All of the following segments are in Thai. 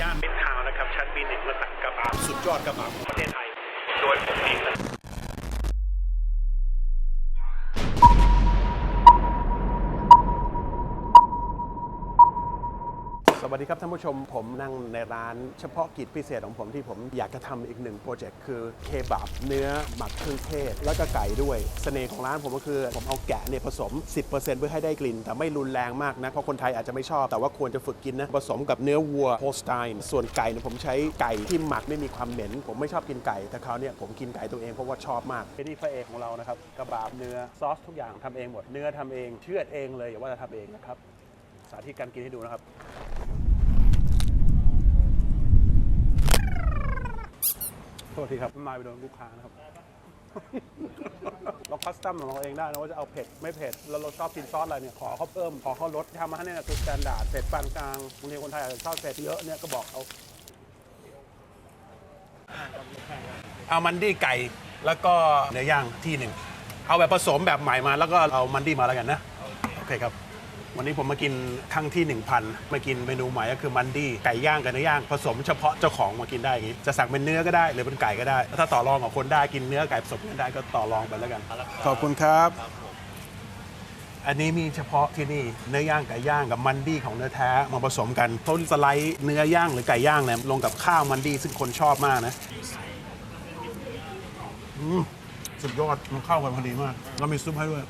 ย่านมิตรทาวน์นะครับชั้นบีหนึ่งมาสั่งกระบะสุดยอดกระบะของประเทศไทย โดยผมเอง สวัสดีครับท่านผู้ชมผมนั่งในร้านเฉพาะกิจพิเศษของผมที่ผมอยากจะทำอีกหนึ่งโปรเจกต์คือเคบับเนื้อหมักเครื่องเทศ แล้วก็ไก่ด้วยเสน่ห์ของร้านผมก็คือ ผมเอาแกะเนี่ยผสม 10%เพื่อให้ได้กลิ่น แต่ไม่รุนแรงมากนะเพราะคนไทยอาจจะไม่ชอบ แต่ว่าควรจะฝึกกินนะผสมกับเนื้อวัวโฮสไตน์ส่วนไก่เนี่ยผมใช้ไก่ที่หมักไม่มีความเหม็น ผมไม่ชอบกินไก่แต่คราวเนี้ยผมกินไก่ตัวเองเพราะว่าชอบมากไอ้นี่พระเอกของเรานะครับกระบาบเนื้อซอสทุกอย่างทำเองหมดเนื้อทำเองเชือดเองเลยอย่าว่าจะทำเองนะครับ สาธิตการกินให้ดูนะครับ โทษทีครับมาไปโดนลูกค้านะครับ เราคัสตอมของเราเองได้นะว่าจะเอาเผ็ดไม่เผ็ด แล้วเราชอบกินซอสอะไรเนี่ย ขอเขาเพิ่ม ขอเขาลดทำมาให้เนี่ยคือสแตนดาร์ดเผ็ดปานกลางบางทีคนไทยอาจจะชอบเผ็ดเยอะเนี่ยก็บอกเอาเอามันดี้ไก่แล้วก็เนื้อย่างที่หนึ่ง เอาแบบผสมแบบใหม่มาแล้วก็เอามันดี้มาแล้วกันนะ โอเคครับ วันนี้ผมมากินครั้งที่ 1,000 มากินเมนูใหม่ก็คือมันดี้ไก่ย่างกับเนื้อย่างผสมเฉพาะเจ้าของมากินได้อย่างนี้จะสั่งเป็นเนื้อก็ได้หรือเป็นไก่ก็ได้ ถ้าต่อรองกับคนได้กินเนื้อไก่ผสมกันได้ก็ต่อรองไปแล้วกัน ขอบคุณครับ อันนี้มีเฉพาะที่นี่เนื้อย่างไก่ย่างกับมันดี้ของเนื้อแท้มาผสมกันเขาสไลด์เนื้อย่างหรือไก่ย่างเนี่ยลงกับข้าวมันดี้ซึ่งคนชอบมากนะอืมสุดยอดมันเข้ากันพอดีมากแล้วมีซุปให้ด้วย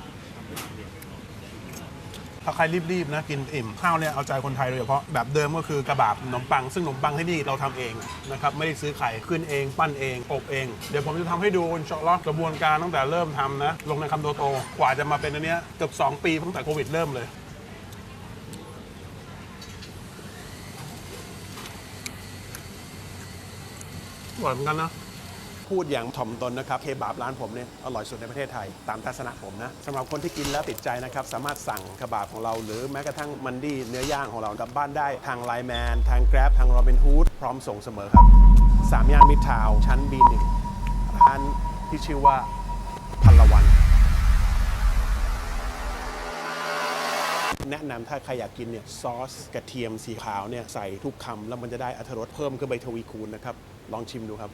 ถ้าใครรีบๆนะกินอิ่มข้าวเนี่ยเอาใจคนไทยโดยเฉพาะแบบเดิมก็คือกระบาบขนมปัง ซึ่งขนมปังที่นี่เราทำเองนะครับไม่ได้ซื้อไข่ขึ้นเองปั้นเองอบเอง เดี๋ยวผมจะทำให้ดูอินชาอัลลอฮ์กระบวนการตั้งแต่เริ่มทำนะลงในคำโตโตๆกว่าจะมาเป็นอันเนี้ยเกือบ2 ปีตั้งแต่โควิดเริ่มเลยอร่อยเหมือนกันนะ พูดอย่างถ่อมตนนะครับ เคบับร้านผมเนี่ยอร่อยสุดในประเทศไทย ตามทัศนะผมนะสำหรับคนที่กินแล้วติดใจนะครับ สามารถสั่งเคบับของเรา หรือแม้กระทั่งมันดี้เนื้อย่างของเรากลับบ้านได้ทางไลแมนทาง Grab ทาง Robin Hood พร้อมส่งเสมอครับสามย่านมิตรทาวน์ชั้น B1 ร้านที่ชื่อว่าพันละวัน แนะนำถ้าใครอยากกินเนี่ยซอสกระเทียมสีขาวเนี่ยใส่ทุกคำแล้วมันจะได้อรรถรสเพิ่มขึ้นไปทวีคูณนะครับ ลองชิมดูครับ